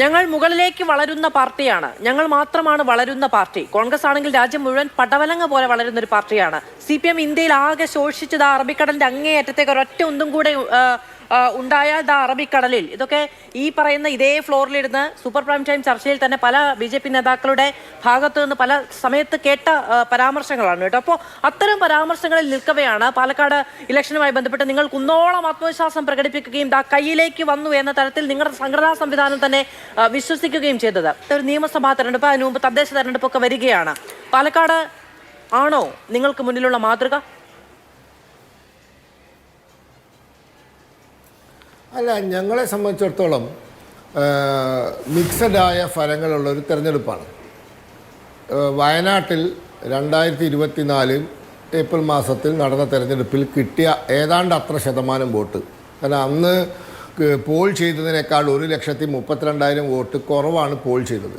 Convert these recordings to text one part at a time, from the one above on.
ഞങ്ങൾ മുകളിലേക്ക് വളരുന്ന പാർട്ടിയാണ്. ഞങ്ങൾ മാത്രമാണ് വളരുന്ന പാർട്ടി. കോൺഗ്രസ് ആണെങ്കിൽ രാജ്യം മുഴുവൻ പടവലങ്ങ പോലെ വളരുന്ന ഒരു പാർട്ടിയാണ്. സി പി എം ഇന്ത്യയിൽ ആകെ ശോഷിച്ചത് അറബിക്കടലിന്റെ അങ്ങേയറ്റത്തേക്ക് ഒരൊറ്റ ഒന്നും കൂടെ ഉണ്ടായാൽ ദ അറബിക്കടലിൽ. ഇതൊക്കെ ഈ പറയുന്ന ഇതേ ഫ്ലോറിലിരുന്ന് സൂപ്പർ പ്രൈം ടൈം ചർച്ചയിൽ തന്നെ പല ബി ജെ പി നേതാക്കളുടെ ഭാഗത്തു നിന്ന് പല സമയത്ത് കേട്ട പരാമർശങ്ങളാണ് കേട്ടോ. അപ്പോൾ അത്തരം പരാമർശങ്ങളിൽ നിൽക്കവെയാണ് പാലക്കാട് ഇലക്ഷനുമായി ബന്ധപ്പെട്ട് നിങ്ങൾ കുന്നോളം ആത്മവിശ്വാസം പ്രകടിപ്പിക്കുകയും ദാ കയ്യിലേക്ക് വന്നു എന്ന തരത്തിൽ നിങ്ങളുടെ സംഘടനാ സംവിധാനം തന്നെ വിശ്വസിക്കുകയും ചെയ്തത്. ഒരു നിയമസഭാ തെരഞ്ഞെടുപ്പ് അതിനു മുമ്പ് തദ്ദേശ തെരഞ്ഞെടുപ്പൊക്കെ വരികയാണ്. പാലക്കാട് ആണോ നിങ്ങൾക്ക് മുന്നിലുള്ള മാതൃക? അല്ല ഞങ്ങളെ സംബന്ധിച്ചിടത്തോളം മിക്സഡായ ഫലങ്ങളുള്ള ഒരു തിരഞ്ഞെടുപ്പാണ്. വയനാട്ടിൽ രണ്ടായിരത്തി ഇരുപത്തിനാല് ഏപ്രിൽ മാസത്തിൽ നടന്ന തെരഞ്ഞെടുപ്പിൽ കിട്ടിയ ഏതാണ്ട് അത്ര ശതമാനം വോട്ട്. കാരണം അന്ന് പോൾ ചെയ്തതിനേക്കാൾ ഒരു ലക്ഷത്തി മുപ്പത്തിരണ്ടായിരം വോട്ട് കുറവാണ് പോൾ ചെയ്തത്.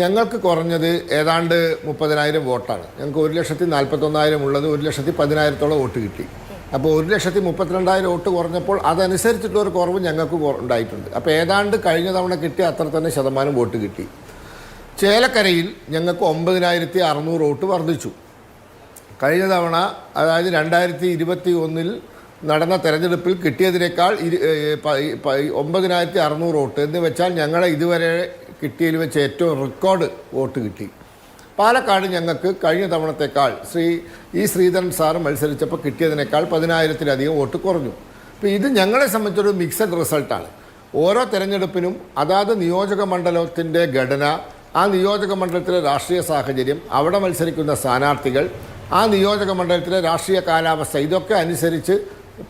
ഞങ്ങൾക്ക് കുറഞ്ഞത് ഏതാണ്ട് മുപ്പതിനായിരം വോട്ടാണ്. ഞങ്ങൾക്ക് ഒരു ലക്ഷത്തി നാൽപ്പത്തൊന്നായിരം ഉള്ളത് ഒരു ലക്ഷത്തി പതിനായിരത്തോളം വോട്ട് കിട്ടി. അപ്പോൾ ഒരു ലക്ഷത്തി മുപ്പത്തിരണ്ടായിരം വോട്ട് കുറഞ്ഞപ്പോൾ അതനുസരിച്ചിട്ടുള്ള ഒരു കുറവ് ഞങ്ങൾക്ക് ഉണ്ടായിട്ടുണ്ട്. അപ്പോൾ ഏതാണ്ട് കഴിഞ്ഞ തവണ കിട്ടിയ അത്ര തന്നെ ശതമാനം വോട്ട് കിട്ടി. ചേലക്കരയിൽ ഞങ്ങൾക്ക് ഒമ്പതിനായിരത്തി അറുന്നൂറ് വോട്ട് വർദ്ധിച്ചു. കഴിഞ്ഞ തവണ അതായത് രണ്ടായിരത്തി ഇരുപത്തി ഒന്നിൽ നടന്ന തെരഞ്ഞെടുപ്പിൽ കിട്ടിയതിനേക്കാൾ ഇരു ഒമ്പതിനായിരത്തി അറുന്നൂറ് വോട്ട് എന്ന് വെച്ചാൽ ഞങ്ങളെ ഇതുവരെ കിട്ടിയതിൽ വെച്ച് ഏറ്റവും റെക്കോർഡ് വോട്ട് കിട്ടി. പാലക്കാട് ഞങ്ങൾക്ക് കഴിഞ്ഞ തവണത്തേക്കാൾ ശ്രീ ഈ ശ്രീധരൻ സാറ് മത്സരിച്ചപ്പോൾ കിട്ടിയതിനേക്കാൾ പതിനായിരത്തിലധികം വോട്ട് കുറഞ്ഞു. അപ്പോൾ ഇത് ഞങ്ങളെ സംബന്ധിച്ചൊരു മിക്സഡ് റിസൾട്ടാണ് ഓരോ തെരഞ്ഞെടുപ്പിനും അതാത് നിയോജക മണ്ഡലത്തിന്റെ ഘടന ആ നിയോജക മണ്ഡലത്തിലെ രാഷ്ട്രീയ സാഹചര്യം അവിടെ മത്സരിക്കുന്ന സ്ഥാനാർത്ഥികൾ ആ നിയോജക മണ്ഡലത്തിലെ രാഷ്ട്രീയ കാലാവസ്ഥ ഇതൊക്കെ അനുസരിച്ച്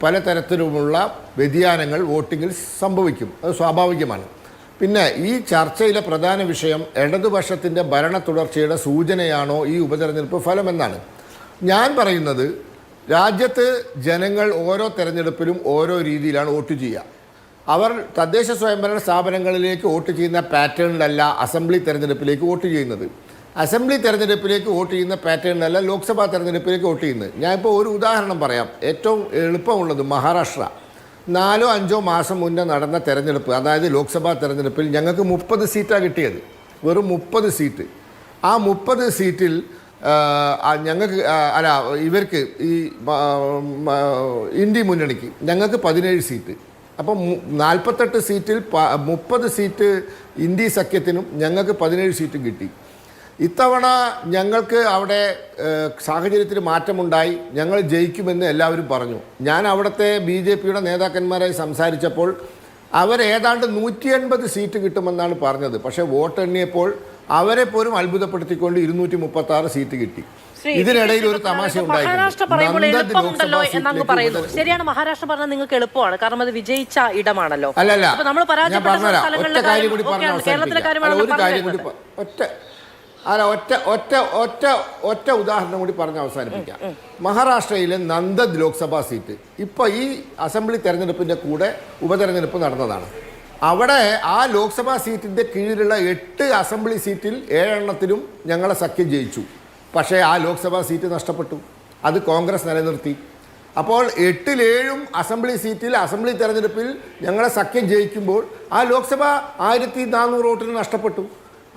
പലതരത്തിലുമുള്ള വ്യതിയാനങ്ങൾ വോട്ടിങ്ങിൽ സംഭവിക്കും. അത് സ്വാഭാവികമാണ്. പിന്നെ ഈ ചർച്ചയിലെ പ്രധാന വിഷയം ഇടതുപക്ഷത്തിന്റെ ഭരണ തുടർച്ചയുടെ സൂചനയാണോ ഈ ഉപതെരഞ്ഞെടുപ്പ് ഫലമെന്നാണ്. ഞാൻ പറയുന്നത് രാജ്യത്ത് ജനങ്ങൾ ഓരോ തെരഞ്ഞെടുപ്പിലും ഓരോ രീതിയിലാണ് വോട്ട് ചെയ്യുക. അവർ തദ്ദേശ സ്വയംഭരണ സ്ഥാപനങ്ങളിലേക്ക് വോട്ട് ചെയ്യുന്ന പാറ്റേണിലല്ല അസംബ്ലി തെരഞ്ഞെടുപ്പിലേക്ക് വോട്ട് ചെയ്യുന്നത്. അസംബ്ലി തെരഞ്ഞെടുപ്പിലേക്ക് വോട്ട് ചെയ്യുന്ന പാറ്റേണിലല്ല ലോക്സഭാ തെരഞ്ഞെടുപ്പിലേക്ക് വോട്ട് ചെയ്യുന്നത്. ഞാനിപ്പോൾ ഒരു ഉദാഹരണം പറയാം. ഏറ്റവും എളുപ്പമുള്ളത് മഹാരാഷ്ട്ര. നാലോ അഞ്ചോ മാസം മുന്നേ നടന്ന തെരഞ്ഞെടുപ്പ് അതായത് ലോക്സഭാ തെരഞ്ഞെടുപ്പിൽ ഞങ്ങൾക്ക് മുപ്പത് സീറ്റാണ് കിട്ടിയത്. വെറും മുപ്പത് സീറ്റ്. ആ മുപ്പത് സീറ്റിൽ ഞങ്ങൾക്ക് അല്ല ഇവർക്ക് ഈ ഇന്ത്യ മുന്നണിക്ക് ഞങ്ങൾക്ക് പതിനേഴ് സീറ്റ്. അപ്പം നാൽപ്പത്തെട്ട് സീറ്റിൽ മുപ്പത് സീറ്റ് ഇന്ത്യ സഖ്യത്തിനും ഞങ്ങൾക്ക് പതിനേഴ് സീറ്റും കിട്ടി. ഇത്തവണ ഞങ്ങൾക്ക് അവിടെ സാഹചര്യത്തിൽ മാറ്റമുണ്ടായി. ഞങ്ങൾ ജയിക്കുമെന്ന് എല്ലാവരും പറഞ്ഞു. ഞാൻ അവിടുത്തെ ബി ജെ പിയുടെ നേതാക്കന്മാരായി സംസാരിച്ചപ്പോൾ അവരേതാണ്ട് നൂറ്റി എൺപത് സീറ്റ് കിട്ടുമെന്നാണ് പറഞ്ഞത്. പക്ഷേ വോട്ട് എണ്ണിയപ്പോൾ അവരെ പോലും അത്ഭുതപ്പെടുത്തിക്കൊണ്ട് ഇരുന്നൂറ്റി മുപ്പത്തി ആറ് സീറ്റ് കിട്ടി. ഇതിനിടയിൽ ഒരു തമാശ ഉണ്ടായിരുന്നു ശരിയാണ് മഹാരാഷ്ട്ര നിങ്ങൾക്ക് എളുപ്പമാണ്. കാരണം അത് വിജയിച്ച ഇടമാണല്ലോ. അല്ലല്ല നമ്മൾ ഒറ്റ കാര്യം കൂടി പറഞ്ഞു കേരളത്തിലെ. കാര്യമാണ് ഒറ്റ അല്ല ഒറ്റ ഒറ്റ ഒറ്റ ഒറ്റ ഉദാഹരണം കൂടി പറഞ്ഞ് അവസാനിപ്പിക്കാം. മഹാരാഷ്ട്രയിലെ നന്ദദ് ലോക്സഭാ സീറ്റ്. ഇപ്പൊ ഈ അസംബ്ലി തെരഞ്ഞെടുപ്പിന്റെ കൂടെ ഉപതെരഞ്ഞെടുപ്പ് നടന്നതാണ്. അവിടെ ആ ലോക്സഭാ സീറ്റിന്റെ കീഴിലുള്ള എട്ട് അസംബ്ലി സീറ്റിൽ ഏഴെണ്ണത്തിലും ഞങ്ങളെ സഖ്യം ജയിച്ചു. പക്ഷേ ആ ലോക്സഭാ സീറ്റ് നഷ്ടപ്പെട്ടു. അത് കോൺഗ്രസ് നിലനിർത്തി. അപ്പോൾ എട്ടിലേഴും അസംബ്ലി സീറ്റിൽ അസംബ്ലി തെരഞ്ഞെടുപ്പിൽ ഞങ്ങളെ സഖ്യം ജയിക്കുമ്പോൾ ആ ലോക്സഭ ആയിരത്തി നാനൂറ് വോട്ടിന് നഷ്ടപ്പെട്ടു.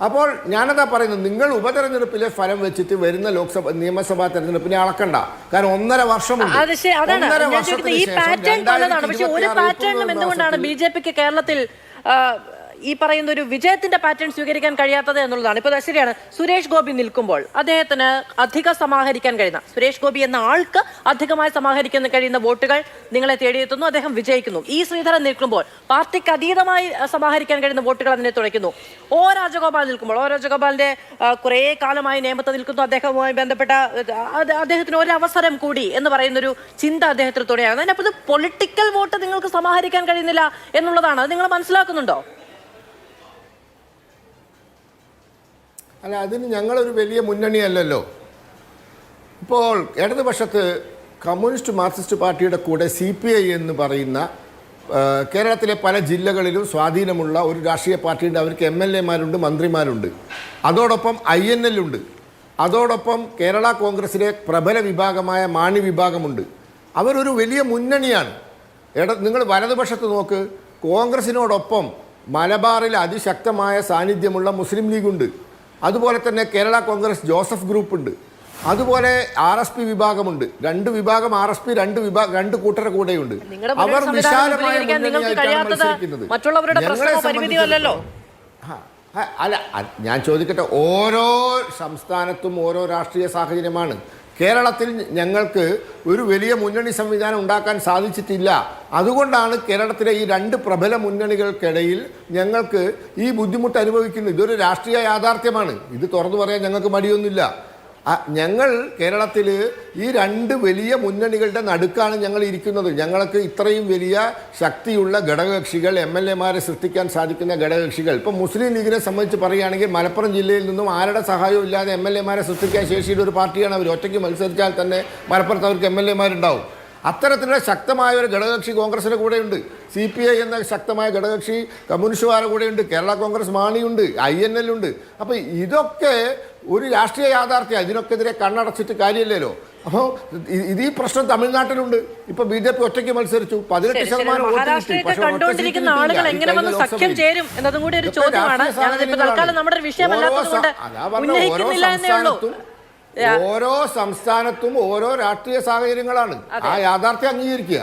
അപ്പോൾ ഞാനതാ പറയുന്നത്? നിങ്ങൾ ഉപതെരഞ്ഞെടുപ്പിലെ ഫലം വെച്ചിട്ട് വരുന്ന ലോക്സഭ നിയമസഭാ തെരഞ്ഞെടുപ്പിനെ അളക്കണ്ട. കാരണം ഒന്നര വർഷമുണ്ട്. അതാണ്. ഒന്നര ഞാൻ വർഷത്തിന് ഈ ശേഷം പാറ്റേൺ നല്ലതാണ് പക്ഷെ ഒരു 2026 എന്തുകൊണ്ടാണ് മാസത്തിൽ ബി ജെ പിക്ക് കേരളത്തിൽ ഈ പറയുന്ന ഒരു വിജയത്തിന്റെ പാറ്റേൺ സ്വീകരിക്കാൻ കഴിയാത്തത് എന്നുള്ളതാണ്. ഇപ്പൊ ശരിയാണ്. സുരേഷ് ഗോപി നിൽക്കുമ്പോൾ അദ്ദേഹത്തിന് അധികം സമാഹരിക്കാൻ കഴിയുന്ന സുരേഷ് ഗോപി എന്ന ആൾക്ക് അധികമായി സമാഹരിക്കാൻ കഴിയുന്ന വോട്ടുകൾ നിങ്ങളെ തേടിയെത്തുന്നു അദ്ദേഹം വിജയിക്കുന്നു. ഈ ശ്രീധരൻ നിൽക്കുമ്പോൾ പാർട്ടിക്ക് അതീതമായി സമാഹരിക്കാൻ കഴിയുന്ന വോട്ടുകൾ അതിനെ തുളയ്ക്കുന്നു ഓ രാജഗോപാൽ നിൽക്കുമ്പോൾ ഓ രാജഗോപാലിന്റെ കുറേ കാലമായി നിയമത്തെ നിൽക്കുന്നു അദ്ദേഹവുമായി ബന്ധപ്പെട്ട അദ്ദേഹത്തിന് ഒരു അവസരം കൂടി എന്ന് പറയുന്ന ഒരു ചിന്ത അദ്ദേഹത്തിന് തുണയാണ്. അതിനപ്പോൾ പൊളിറ്റിക്കൽ വോട്ട് നിങ്ങൾക്ക് സമാഹരിക്കാൻ കഴിയുന്നില്ല എന്നുള്ളതാണ്. അത് നിങ്ങൾ മനസ്സിലാക്കുന്നുണ്ടോ? അല്ല അതിന് ഞങ്ങളൊരു വലിയ മുന്നണിയല്ലല്ലോ. ഇപ്പോൾ ഇടതുപക്ഷത്ത് കമ്മ്യൂണിസ്റ്റ് മാർക്സിസ്റ്റ് പാർട്ടിയുടെ കൂടെ സി പി ഐ എന്ന് പറയുന്ന കേരളത്തിലെ പല ജില്ലകളിലും സ്വാധീനമുള്ള ഒരു രാഷ്ട്രീയ പാർട്ടിയുണ്ട്. അവർക്ക് എം എൽ എമാരുണ്ട് മന്ത്രിമാരുണ്ട്. അതോടൊപ്പം ഐ എൻ എൽ ഉണ്ട് അതോടൊപ്പം കേരള കോൺഗ്രസിലെ പ്രബല വിഭാഗമായ മാണി വിഭാഗമുണ്ട്. അവരൊരു വലിയ മുന്നണിയാണ്. ഇട നിങ്ങൾ വലതുപക്ഷത്ത് നോക്ക് കോൺഗ്രസിനോടൊപ്പം മലബാറിൽ അതിശക്തമായ സാന്നിധ്യമുള്ള മുസ്ലിം ലീഗുണ്ട്. അതുപോലെ തന്നെ കേരള കോൺഗ്രസ് ജോസഫ് ഗ്രൂപ്പ് ഉണ്ട്. അതുപോലെ ആർ എസ് പി വിഭാഗമുണ്ട്. രണ്ട് വിഭാഗം ആർ എസ് പി രണ്ട് വിഭാഗം രണ്ട് കൂട്ടരുടെ കൂടെയുണ്ട്. അവർ വിശാലമായ മറ്റുള്ളവരുടെ അല്ല ഞാൻ ചോദിക്കട്ടെ ഓരോ സംസ്ഥാനത്തും ഓരോ രാഷ്ട്രീയ സാഹചര്യമാണ്. കേരളത്തിൽ ഞങ്ങൾക്ക് ഒരു വലിയ മുന്നണി സംവിധാനം ഉണ്ടാക്കാൻ സാധിച്ചിട്ടില്ല. അതുകൊണ്ടാണ് കേരളത്തിലെ ഈ രണ്ട് പ്രബല മുന്നണികൾക്കിടയിൽ ഞങ്ങൾക്ക് ഈ ബുദ്ധിമുട്ട് അനുഭവിക്കുന്നത്. ഇതൊരു രാഷ്ട്രീയ യാഥാർത്ഥ്യമാണ്. ഇത് തുറന്നു പറയാൻ ഞങ്ങൾക്ക് മടിയൊന്നുമില്ല. ഞങ്ങൾ കേരളത്തിൽ ഈ രണ്ട് വലിയ മുന്നണികളുടെ നടുക്കാണ് ഞങ്ങൾ ഇരിക്കുന്നത്. ഞങ്ങൾക്ക് ഇത്രയും വലിയ ശക്തിയുള്ള ഘടകകക്ഷികൾ എം എൽ എമാരെ സൃഷ്ടിക്കാൻ സാധിക്കുന്ന ഘടകകക്ഷികൾ. ഇപ്പം മുസ്ലിം ലീഗിനെ സംബന്ധിച്ച് പറയുകയാണെങ്കിൽ മലപ്പുറം ജില്ലയിൽ നിന്നും ആരുടെ സഹായവും ഇല്ലാതെ എം എൽ എമാരെ സൃഷ്ടിക്കാൻ ശേഷിയുടെ ഒരു പാർട്ടിയാണ് അവർ. ഒറ്റയ്ക്ക് മത്സരിച്ചാൽ തന്നെ മലപ്പുറത്ത് അവർക്ക് എം എൽ എമാരുണ്ടാവും അത്തരത്തിലുള്ള ശക്തമായ ഒരു ഘടകകക്ഷി കോൺഗ്രസിന്റെ കൂടെയുണ്ട്. സി പി ഐ എന്ന ശക്തമായ ഘടകകക്ഷി കമ്മ്യൂണിസ്റ്റുകാരുടെ കൂടെയുണ്ട്. കേരള കോൺഗ്രസ് മാണിയുണ്ട് ഐ എൻ എൽ ഉണ്ട് അപ്പോൾ ഇതൊക്കെ ഒരു രാഷ്ട്രീയ യാഥാർത്ഥ്യ ഇതിനൊക്കെ എതിരെ കണ്ണടച്ചിട്ട് കാര്യമില്ലല്ലോ. അപ്പോൾ ഇത് ഈ പ്രശ്നം തമിഴ്നാട്ടിലുണ്ട്. ഇപ്പൊ ബി ജെ പി ഒറ്റയ്ക്ക് മത്സരിച്ചു. പതിനെട്ട്. ശതമാനം കണ്ടുകൊണ്ടിരിക്കുന്ന ആളുകൾ കിട്ടിയില്ല. എങ്ങനെ വന്ന് സഖ്യം ചേരും എന്നതും കൂടി ഒരു ചോദ്യമാണ്. തൽക്കാലം നമ്മുടെ ഒരു ഉന്നയിക്കുന്നില്ല എന്നേ ഉള്ളൂ. ഓരോ സംസ്ഥാനത്തും ഓരോ രാഷ്ട്രീയ സാഹചര്യങ്ങളാണ്. ആ യാഥാർത്ഥ്യം അംഗീകരിക്കുക.